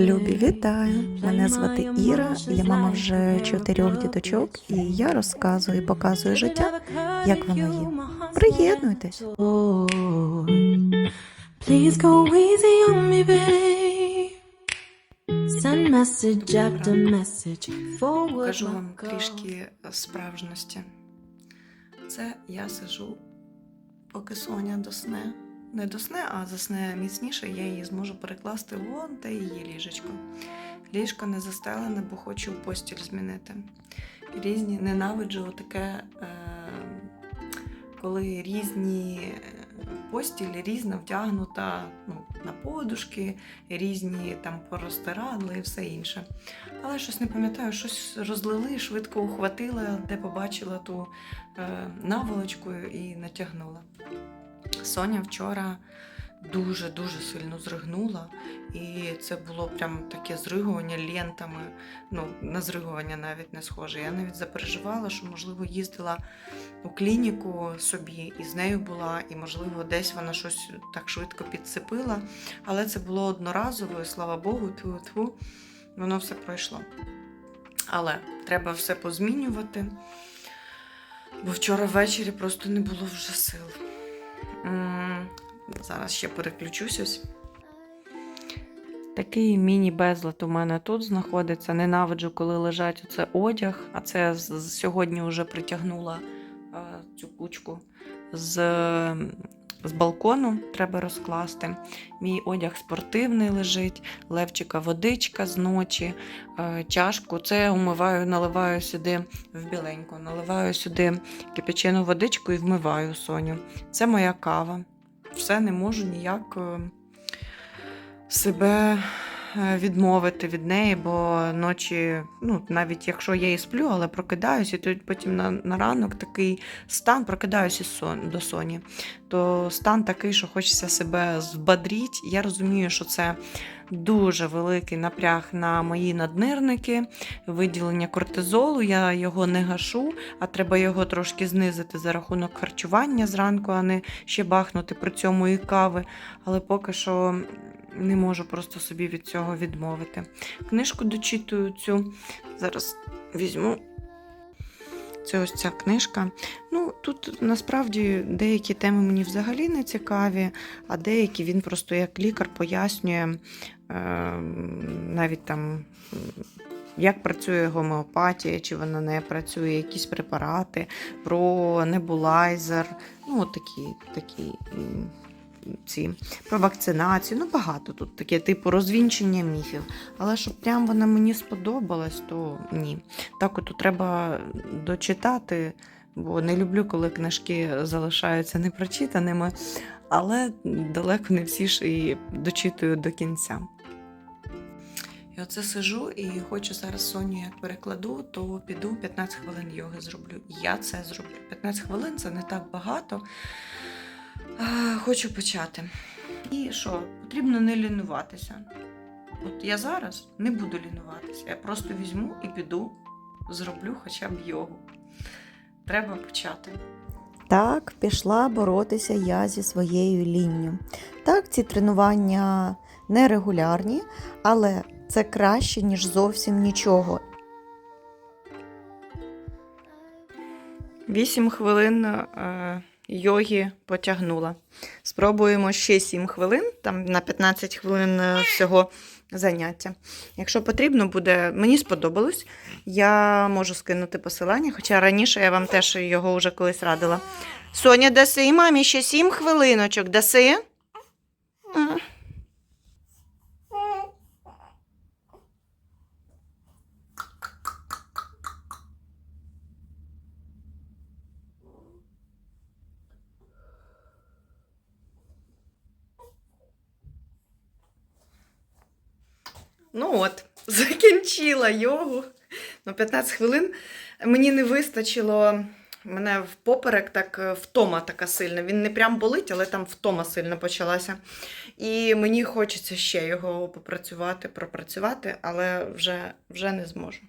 Любі, вітаю! Мене звати Іра, я мама вже чотирьох діточок, і я розказую і показую життя, як воно є. Приєднуйтесь! Please go easy on me, babe. Send message after message. Forward Покажу вам трішки справжності. Це я сижу, поки Соня досне. Не досне, а засне міцніше, я її зможу перекласти вон те її ліжечко. Ліжко не застелене, бо хочу постіль змінити. Різні ненавиджу таке, е, коли різні е, постілі різно втягнута ну, на подушки, різні там порозтирадли і все інше. Але щось не пам'ятаю, щось розлили, швидко ухватила, де побачила ту е, наволочку і натягнула. Соня вчора дуже-дуже сильно зригнула, і це було прям таке зригування лентами. Ну, на зригування навіть не схоже. Я навіть запереживала, що, можливо, їздила у клініку собі і з нею була, і, можливо, десь вона щось так швидко підцепила. Але це було одноразово, і слава Богу, тьфу-тьфу, воно все пройшло. Але треба все позмінювати, бо вчора ввечері просто не було вже сил. Зараз ще переключусь. Такий міні-безлад у мене тут знаходиться. Ненавиджу, коли лежать оце одяг, а це сьогодні вже притягнула е, цю кучку з, з балкону. Треба розкласти. Мій одяг спортивний лежить, левчика водичка з ночі, е, чашку. Це умиваю, наливаю сюди в біленьку, наливаю сюди кипячену водичку і вмиваю Соню. Це моя кава. Все не можу ніяк е, себе відмовити від неї, бо ночі, ну, навіть якщо я і сплю, але прокидаюся, і тут потім на, на ранок такий стан, прокидаюся сон, до соні, то стан такий, що хочеться себе збадріть. Я розумію, що це дуже великий напряг на мої наднирники, виділення кортизолу. Я його не гашу, а треба його трошки знизити за рахунок харчування зранку, а не ще бахнути при цьому і кави. Але поки що не можу просто собі від цього відмовити. Книжку дочитую цю. Зараз візьму. Це ось ця книжка. Ну, тут насправді деякі теми мені взагалі не цікаві, а деякі він просто як лікар пояснює е, навіть там. Як працює гомеопатія, чи вона не працює, якісь препарати, про небулайзер, ну, от такі, такі ці, про вакцинацію. Ну, багато тут таке, типу розвінчення міфів. Але щоб прям вона мені сподобалась, то ні. Так от треба дочитати, бо не люблю, коли книжки залишаються непрочитаними, але далеко не всі ж і дочитую до кінця. І оце сижу і хочу зараз Соню як перекладу, то піду 15 хвилин йоги зроблю. Я це зроблю. 15 хвилин це не так багато. А, Хочу почати. І що? Потрібно не лінуватися. От я зараз не буду лінуватися. Я просто візьму і піду, зроблю хоча б йогу. Треба почати. Так, пішла боротися я зі своєю лінню. Так, ці тренування нерегулярні, але це краще, ніж зовсім нічого. 8 хвилин е, йоги потягнула. Спробуємо ще 7 хвилин, там на 15 хвилин е, всього заняття. Якщо потрібно буде, мені сподобалось, я можу скинути посилання, хоча раніше я вам теж його вже колись радила. Соня, даси мамі ще 7 хвилиночок, даси? От, закінчила йогу. Ну, 15 хвилин мені не вистачило. Мене в поперек так е, втома така сильна. Він не прям болить, але там втома сильно почалася. І мені хочеться ще його попрацювати, пропрацювати, але вже, вже не зможу.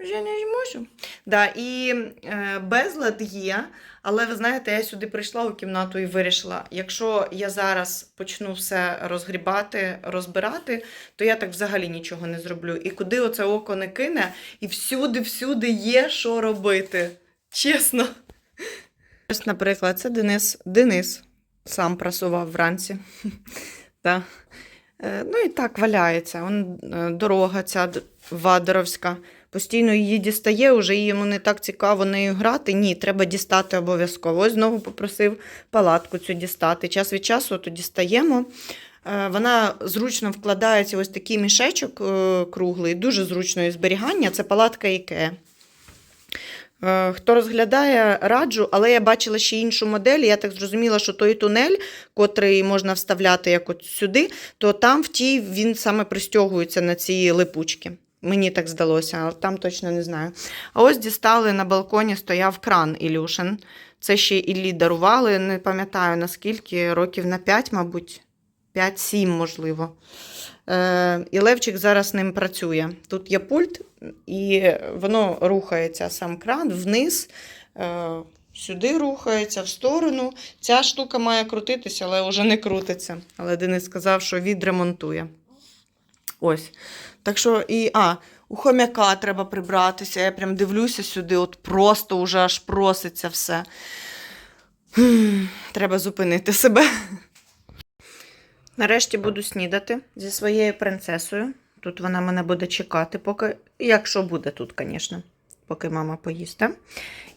Вже не можу. Да, і е, безлад є, але ви знаєте, я сюди прийшла у кімнату і вирішила, якщо я зараз почну все розгрібати, розбирати, то я так взагалі нічого не зроблю. І куди оце око не кине, і всюди-всюди є що робити. Чесно. Ось, наприклад, це Денис. Денис сам прасував вранці. Да. Е, Ну і так валяється. Он, е, дорога ця Вадеровська. Постійно її дістає, уже йому не так цікаво нею грати. Ні, треба дістати обов'язково. Ось знову попросив палатку цю дістати. Час від часу то дістаємо. Е, Вона зручно вкладається ось такий мішечок е, круглий, дуже зручної зберігання. Це палатка Ікеа. Е, Хто розглядає, раджу, але я бачила ще іншу модель. Я так зрозуміла, що той тунель, котрий можна вставляти як от сюди, то там в тій він саме пристягується на ці липучки. Мені так здалося, але там точно не знаю. А ось дістали на балконі стояв кран Ілюшин. Це ще Іллі дарували, не пам'ятаю наскільки, років на 5, мабуть, 5-7, можливо. Е, і Левчик зараз ним працює. Тут є пульт, і воно рухається сам кран вниз, е, сюди рухається, в сторону. Ця штука має крутитися, але вже не крутиться. Але Денис сказав, що відремонтує. Ось. Так що і. А, у хомяка треба прибратися. Я прям дивлюся сюди, от просто вже аж проситься все. Треба зупинити себе. Нарешті буду снідати зі своєю принцесою. Тут вона мене буде чекати, поки, якщо буде тут, звісно, поки мама поїсть. так?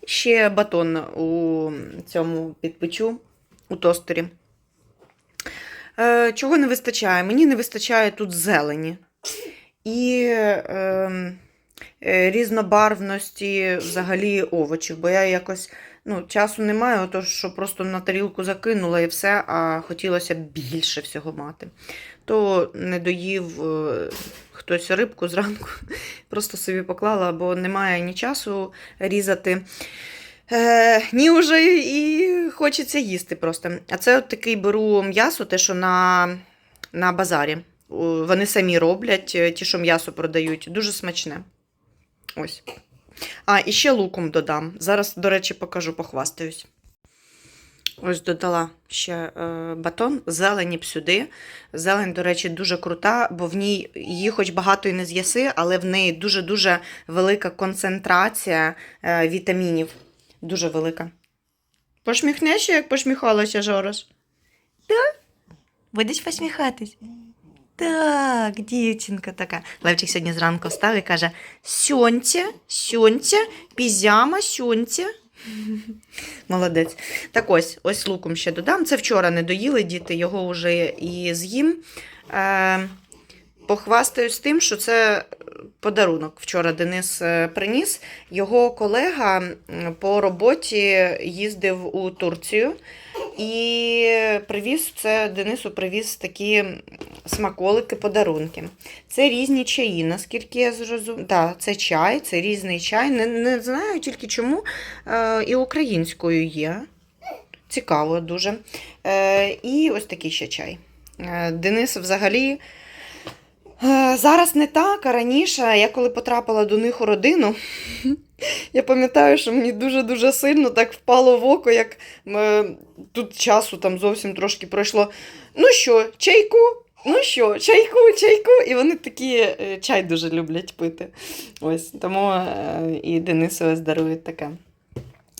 Ще батон у цьому підпечу у тостері. Е, чого не вистачає? Мені не вистачає тут зелені. І е, е, різнобарвності взагалі овочів, бо я якось ну, часу немає, отож, що просто на тарілку закинула і все, а хотілося більше всього мати. То не доїв е, хтось рибку зранку, просто собі поклала, бо немає ні часу різати. Е, ні, вже і хочеться їсти просто. А це от такий беру м'ясо, те, що на, на базарі. Вони самі роблять, е, ті, що м'ясо продають. Дуже смачне. Ось. А, і ще луком додам. Зараз, до речі, покажу, похвастаюсь. Ось додала ще е, батон, зелені б сюди. Зелень, до речі, дуже крута, бо в ній її хоч багато і не з'їси, але в неї дуже-дуже велика концентрація е, вітамінів. Дуже велика. Посміхнешся, як посміхалася Жорож? Так? Будеш посміхатись? Так, дівчинка така. Левчик сьогодні зранку встав і каже: Сьонця, сьонця, пізяма, сьонця. Молодець. Так ось, ось луком ще додам. Це вчора не доїли діти, його вже і з'їм. Е, похвастаюсь тим, що це подарунок. Вчора Денис е, приніс. Його колега по роботі їздив у Турцію і привіз це Денису привіз такі смаколики, подарунки. Це різні чаї, наскільки я зрозуміла. Да, це чай, це різний чай. Не, не знаю тільки чому е, і українською є. Цікаво дуже. Е, і ось такий ще чай. Е, Денис взагалі. Е, Зараз не так, а раніше, я коли потрапила до них у родину, я пам'ятаю, що мені дуже-дуже сильно так впало в око, як е, тут часу там зовсім трошки пройшло. Ну що, чайку? Ну що, чайку, чайку. І вони такі е, чай дуже люблять пити. Ось тому і Денису ось таке.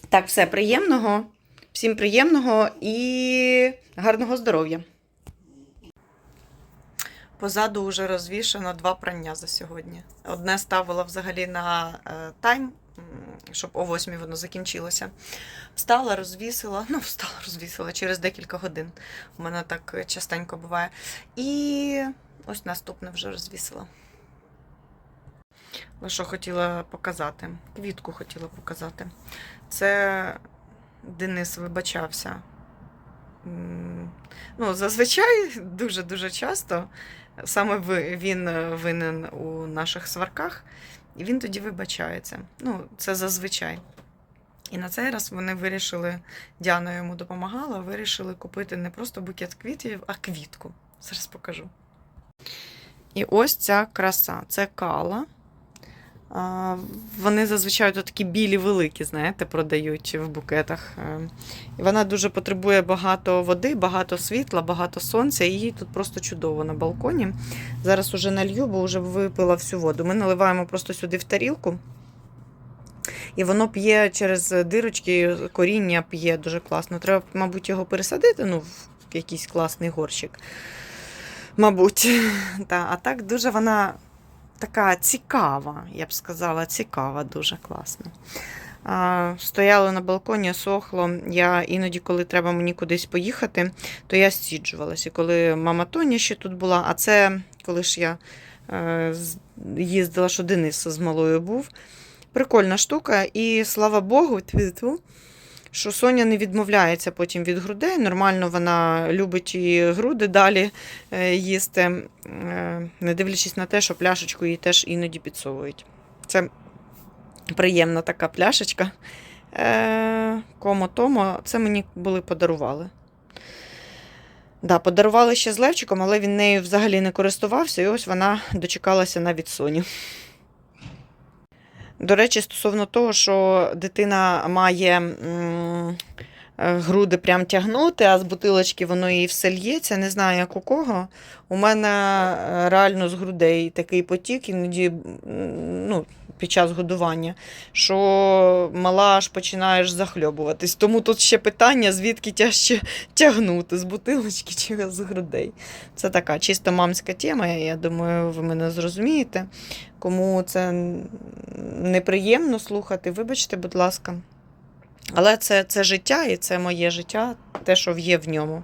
Так, все, приємного. Всім приємного і гарного здоров'я. Позаду вже розвішано два прання за сьогодні. Одне ставила взагалі на е, тайм, щоб о 8 воно закінчилося. Встала, розвісила, ну, встала, розвісила через декілька годин. У мене так частенько буває. І ось наступне вже розвісила. Що хотіла показати? Квітку хотіла показати. Це Денис вибачався. Ну, зазвичай дуже-дуже часто саме він е, винен у наших сварках, і він тоді вибачається. Ну, це зазвичай. І на цей раз вони вирішили, Діана йому допомагала, вирішили купити не просто букет квітів, а квітку. Зараз покажу. І ось ця краса. Це кала. Вони зазвичай тут такі білі великі, знаєте, продають в букетах. Е, вона дуже потребує багато води, багато світла, багато сонця. І їй тут просто чудово на балконі. Зараз уже налью, бо вже випила всю воду. Ми наливаємо просто сюди в тарілку. І воно п'є через дирочки, коріння п'є дуже класно. Треба, мабуть, його пересадити ну, в якийсь класний горщик. Мабуть. Та, а так дуже вона така цікава, я б сказала, цікава, дуже класно. А, стояло на балконі, сохло. Я іноді, коли треба мені кудись поїхати, то я стіджувалася. І коли мама Тоня ще тут була, а це коли ж я е, їздила, що Денис з малою був. Прикольна штука, і слава Богу, твіту, що Соня не відмовляється потім від грудей. Нормально вона любить і груди далі е, їсти, е, не дивлячись на те, що пляшечку їй теж іноді підсовують. Це приємна така пляшечка. Е, Комо Томо, це мені були подарували. Да, подарували ще з Левчиком, але він нею взагалі не користувався, і ось вона дочекалася навіть Соні. До речі, стосовно того, що дитина має е, груди прям тягнути, а з бутилочки воно і все л'ється. Не знаю, як у кого. У мене е, реально з грудей такий потік, іноді ну, під час годування, що мала аж починаєш захльобуватись. Тому тут ще питання, звідки тяжче тягнути, з бутилочки чи з грудей. Це така чисто мамська тема, я думаю, ви мене зрозумієте. Кому це неприємно слухати, вибачте, будь ласка. Але це, це життя і це моє життя, те, що є в ньому.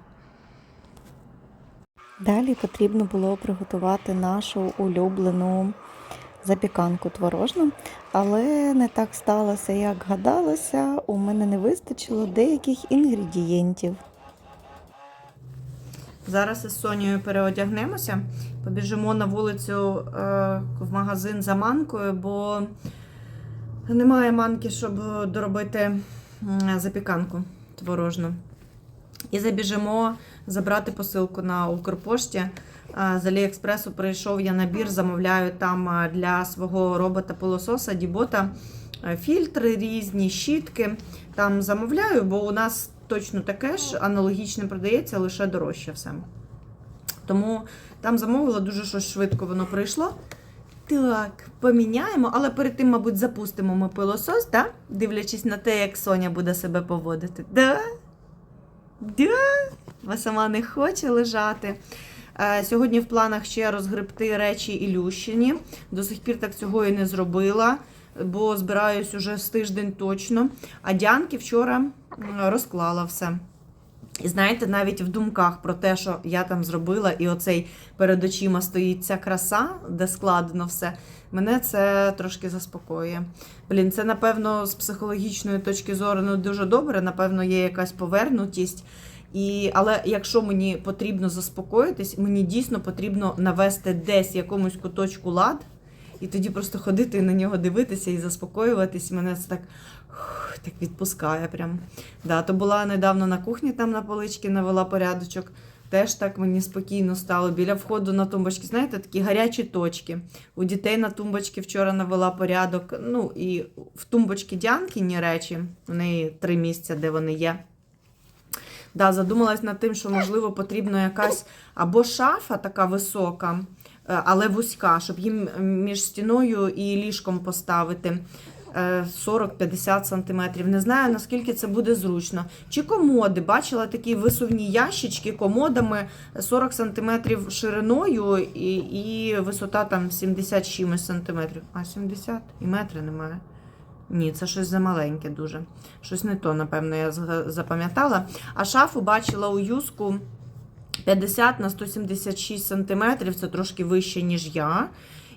Далі потрібно було приготувати нашу улюблену запіканку творожну, але не так сталося, як гадалося. У мене не вистачило деяких інгредієнтів. Зараз із Сонією переодягнемося, побіжимо на вулицю е, в магазин за манкою, бо немає манки, щоб доробити запіканку творожну. І забіжимо забрати посилку на Укрпошті. З Аліекспресу прийшов я набір, замовляю там для свого робота-пилососа Дібота фільтри різні, щітки. Там замовляю, бо у нас точно таке ж аналогічне продається, лише дорожче все. Тому там замовила дуже щось швидко воно прийшло. Так, поміняємо, але перед тим, мабуть, запустимо ми пилосос, так? Дивлячись на те, як Соня буде себе поводити. Да? Да? Вона сама не хоче лежати. Е, Сьогодні в планах ще розгребти речі Ілющині. До сих пір так цього і не зробила, бо збираюсь уже з тиждень точно. А Дянки вчора розклала все. І знаєте, навіть в думках про те, що я там зробила, і оцей перед очима стоїть ця краса, де складено все, мене це трошки заспокоює. Блін, це, напевно, з психологічної точки зору не дуже добре, напевно, є якась повернутість. І, але якщо мені потрібно заспокоїтись, мені дійсно потрібно навести десь якомусь куточку лад, і тоді просто ходити на нього дивитися і заспокоюватись. Мене це так, так відпускає. Прям. Да, то була недавно на кухні, там на поличці навела порядочок. Теж так мені спокійно стало. Біля входу на тумбочки, знаєте, такі гарячі точки. У дітей на тумбочки вчора навела порядок. Ну і в тумбочки Дянкіні речі, у неї три місця, де вони є. Да, задумалась над тим, що можливо потрібна якась або шафа така висока, е, але вузька, щоб їм між стіною і ліжком поставити. е, 40-50 сантиметрів. Не знаю, наскільки це буде зручно. Чи комоди. Бачила такі висувні ящички комодами 40 сантиметрів шириною і, і висота там 70 з чимось сантиметрів. А 70 і метри немає. Ні, це щось замаленьке дуже. Щось не то, напевно, я запам'ятала. А шафу бачила у юску 50 на 176 сантиметрів, це трошки вище, ніж я.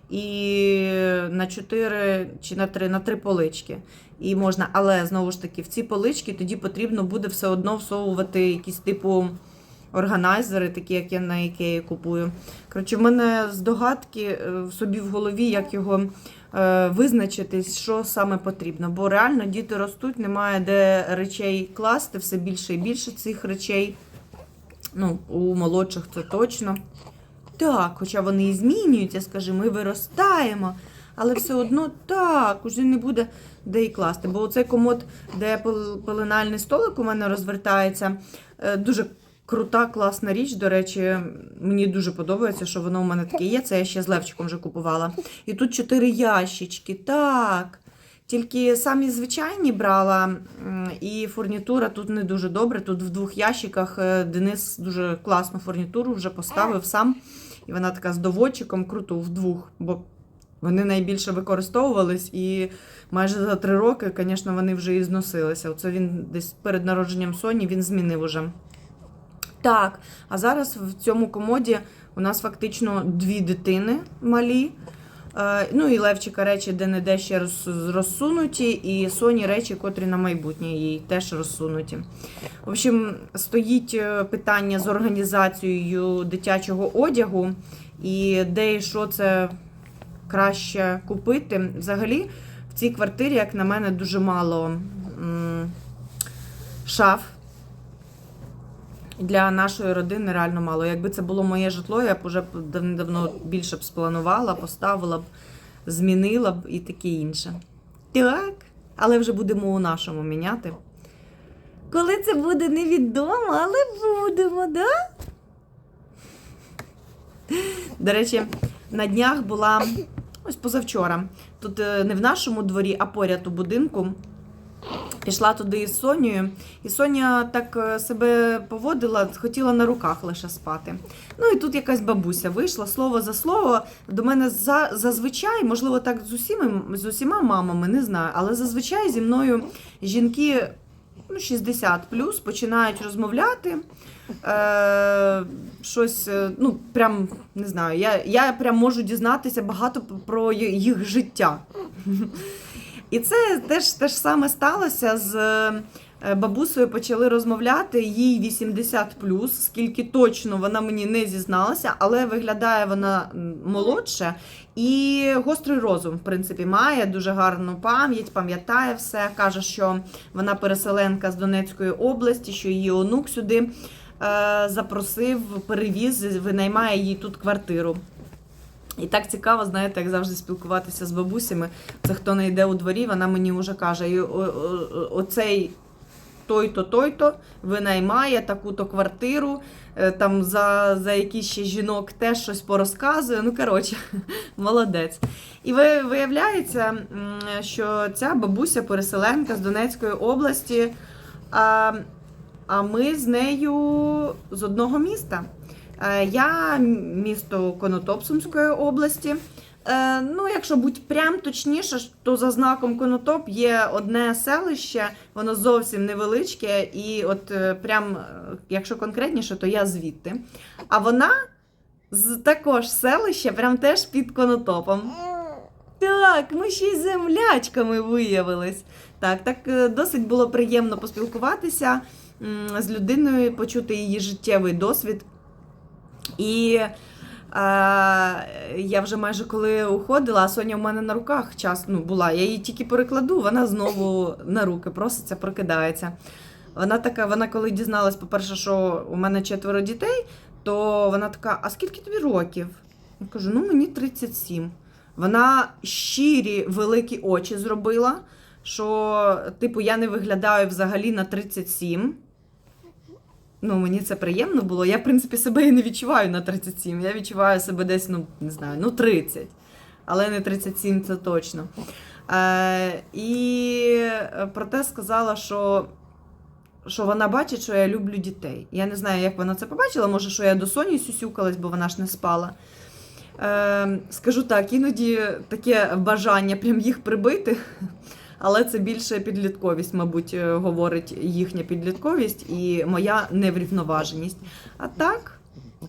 І на 4 чи на 3, на 3 полички. І можна, але знову ж таки, в ці полички тоді потрібно буде все одно всовувати якісь типу органайзери, такі, як я на Ікеї купую. Коротше, в мене здогадки е, в собі в голові, як його визначитись, що саме потрібно. Бо реально діти ростуть, немає де речей класти, все більше і більше цих речей. Ну, у молодших це точно. Так, хоча вони і змінюються, скажімо, ми виростаємо. але все одно так, уже не буде де і класти. Бо цей комод, де пеленальний столик у мене розвертається, е, дуже крута, класна річ. До речі, мені дуже подобається, що воно у мене таке є. Це я ще з Левчиком вже купувала. І тут чотири ящички. Так. Тільки самі звичайні брала, і фурнітура тут не дуже добре. Тут в двох ящиках е, Денис дуже класну фурнітуру вже поставив сам. І вона така з доводчиком круту в двох, бо вони найбільше використовувались, і майже за три роки, звісно, вони вже і зносилися. Оце він десь перед народженням Соні він змінив уже. Так, а зараз в цьому комоді у нас фактично дві дитини малі. Е, Ну і Левчика речі де-не-де ще розсунуті, і Соні речі, котрі на майбутнє їй теж розсунуті. В общем, стоїть е, питання з організацією дитячого одягу і де і що це краще купити. Взагалі, в цій квартирі, як на мене, дуже мало шаф. Для нашої родини реально мало. Якби це було моє житло, я б уже давно більше б спланувала, поставила б, змінила б і таке інше. Так, але вже будемо у нашому міняти. Коли це буде невідомо, але будемо, да? До речі, на днях була ось позавчора. Тут е, не в нашому дворі, а поряд у будинку. Пішла туди із Сонією, і Соня так е, себе поводила, хотіла на руках лише спати. Ну і тут якась бабуся вийшла слово за слово. До мене за, зазвичай, можливо, так з усіма, з усіма мамами, не знаю, але зазвичай зі мною жінки ну, 60 плюс починають розмовляти. Е, щось, е, ну, прям не знаю, я, я прям можу дізнатися багато про їх життя. І це теж те ж саме сталося з е, бабусею. Почали розмовляти їй 80 скільки точно вона мені не зізналася, але виглядає вона молодше і гострий розум, в принципі, має дуже гарну пам'ять, пам'ятає все. каже, що вона переселенка з Донецької області, що її онук сюди е, запросив, перевіз, винаймає їй тут квартиру. І так цікаво, знаєте, як завжди спілкуватися з бабусями. Це хто не йде у дворі, вона мені вже каже, «І оцей той-то, той-то винаймає таку-то квартиру, е, там за, за якийсь ще жінок теж щось порозказує. Ну, коротше, молодець. І ви, виявляється, що ця бабуся переселенка з Донецької області, а, а ми з нею з одного міста. Е, Я місто Конотоп Сумської області. Е, Ну, якщо бути прям точніше, то за знаком Конотоп є одне селище, воно зовсім невеличке, і от е, прям, якщо конкретніше, то я звідти. А вона з також селища, прям теж під Конотопом. Так, ми ще й землячками виявились. Так, так досить було приємно поспілкуватися з людиною, почути її життєвий досвід. І е, я вже майже коли уходила, а Соня в мене на руках час ну, була. Я її тільки перекладу, вона знову на руки проситься, прокидається. Вона така, вона коли дізналась, по-перше, що у мене четверо дітей, то вона така: а скільки тобі років? Я кажу, ну мені 37. Вона щирі великі очі зробила, що, типу, я не виглядаю взагалі на 37. Ну, мені це приємно було. Я, в принципі, себе і не відчуваю на 37. Я відчуваю себе десь, ну, не знаю, ну 30. Але не 37 це точно. Е, і е, проте сказала, що, що вона бачить, що я люблю дітей. Я не знаю, як вона це побачила. Може, що я до Соні сюсюкалась, бо вона ж не спала. Е, скажу так, іноді таке бажання прям їх прибити. Але це більше підлітковість, мабуть, е, говорить їхня підлітковість і моя неврівноваженість. А так,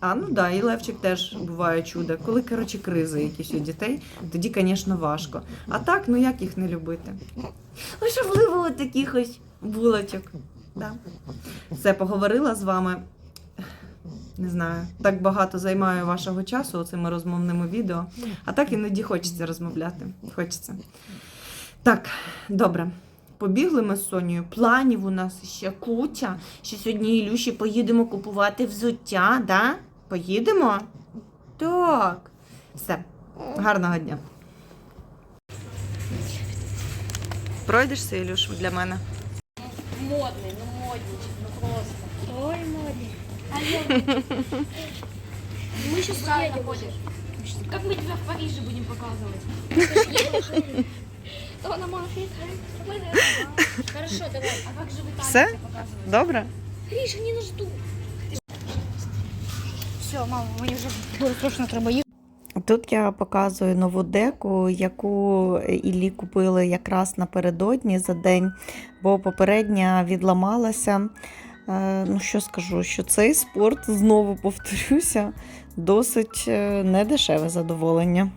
а ну да, і Левчик теж буває чудо. Коли, коротше, кризи якісь у дітей, тоді, звісно, важко. А так, ну як їх не любити? Особливо от таких ось булочок. Да. Все, поговорила з вами. Не знаю, так багато займаю вашого часу цими розмовними відео. А так іноді хочеться розмовляти. Хочеться. Так, добре. Побігли ми з Сонією. Планів у нас ще куча. Ще сьогодні Ілюші поїдемо купувати взуття, да? Поїдемо? Так. Все. Гарного дня. Пройдешся, Ілюш, для мене? Модный, ну модничек, ну просто. Ой, модный. А Мы сейчас едем уже. Как мы тебя в Париже будем показывать? То на мафии. Хорошо, давай. А как же в Италии Все? тебя показывать? Добре? Гриша, не нас ждут. Все, мама, мені вже срочно треба їхати. Тут я показую нову деку, яку Іллі купили якраз напередодні за день, бо попередня відламалася. Е, Ну, що скажу, що цей спорт, знову повторюся, досить е, недешеве задоволення.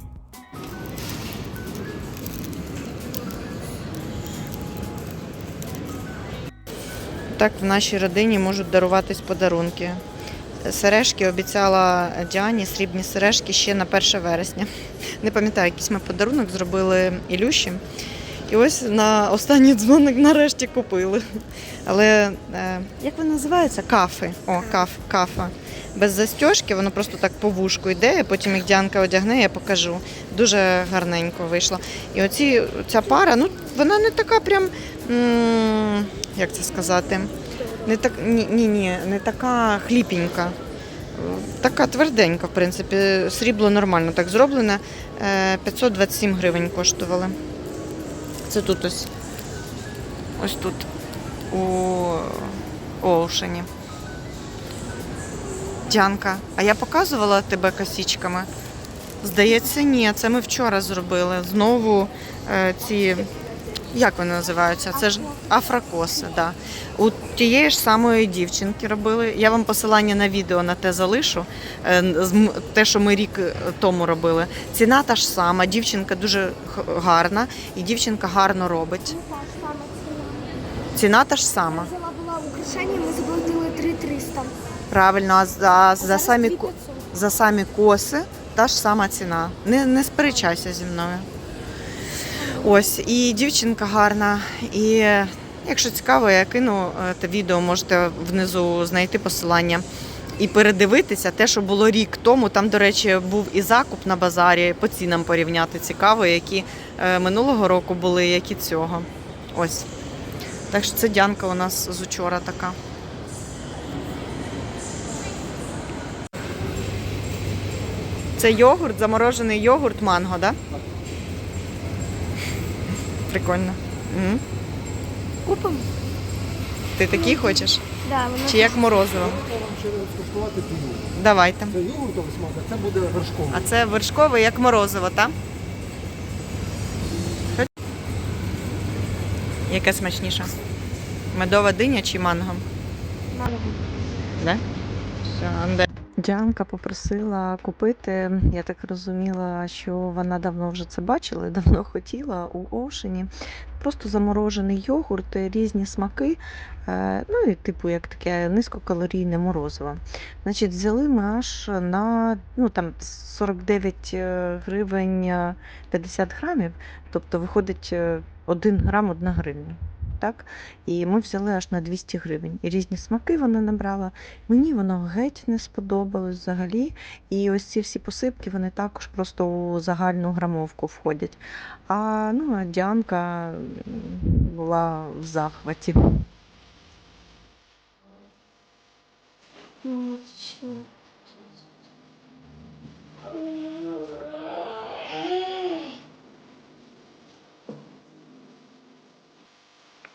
Так в нашій родині можуть даруватись подарунки. Сережки обіцяла Діані, срібні сережки ще на 1 вересня. Не пам'ятаю, якийсь ми подарунок зробили Ілюші. І ось на останній дзвоник нарешті купили. Але е, як вони називаються? Кафи. О, каф, кафа. Без застіжки, воно просто так по вушку йде, і потім їх Діанка одягне, я покажу. Дуже гарненько вийшло. І оці, ця пара, ну вона не така прям, м, як це сказати, не так, ні, ні, ні, не така хліпенька. Така тверденька, в принципі. Срібло нормально так зроблене. Е, 527 гривень коштували. Це тут ось. Ось тут у Оушені. Дянка, а я показувала тебе косічками? Здається, ні, це ми вчора зробили. Знову е, ці, як вони називаються? Це ж афрокоси, да. У тієї ж самої дівчинки робили. Я вам посилання на відео на те залишу. е, Те, що ми рік е, тому робили.Ціна та ж сама, дівчинка дуже гарна, і дівчинка гарно робить. Ціна та ж сама. Взяла була украшення, ми заплатили 3300. Правильно, а за, за, самі, за самі коси та ж сама ціна. Не, не сперечайся зі мною. Ось, і дівчинка гарна. І якщо цікаво, я кину е, те відео, можете внизу знайти посилання і передивитися те, що було рік тому. Там, до речі, був і закуп на базарі, по цінам порівняти цікаво, які е, минулого року були, які цього. Ось. Так що це дянка у нас з учора така. Це йогурт, заморожений йогурт манго, так? Да? Прикольно. М. Купимо? Ти такий хочеш? Да, воно Чи як морозиво? Я вам ще скуштувати піну. Давайте. Це йогуртовий смак, а це буде вершковий. А це вершкове, як морозиво, так? Яке смачніше? Медова диня чи манго? Манго. Да? Все. Діанка попросила купити. Я так розуміла, що вона давно вже це бачила давно хотіла у Оушені. Просто заморожений йогурт, різні смаки. е, Ну і типу, як таке низькокалорійне морозиво. Значить, взяли ми аж на ну, там, 49 е, гривень е, 50 грамів, тобто виходить 1 грам 1 гривня. Так? І ми взяли аж на 200 гривень. І різні смаки вона набрала. Мені воно геть не сподобалось взагалі. І ось ці всі посипки вони також просто у загальну грамовку входять. А ну, а Діанка була в захваті.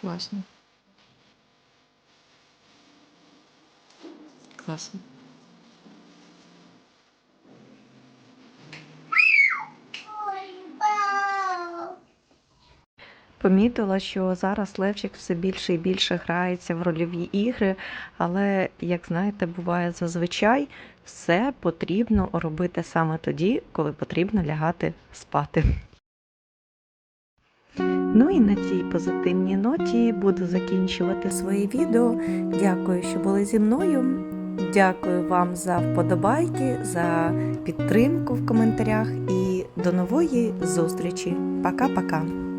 Класно. Класно. Помітила, що зараз Левчик все більше і більше грається в рольові ігри, але, як знаєте, буває зазвичай все потрібно робити саме тоді, коли потрібно лягати спати. Ну і на цій позитивній ноті буду закінчувати своє відео. Дякую, що були зі мною. Дякую вам за вподобайки, за підтримку в коментарях і до нової зустрічі. Пока-пока.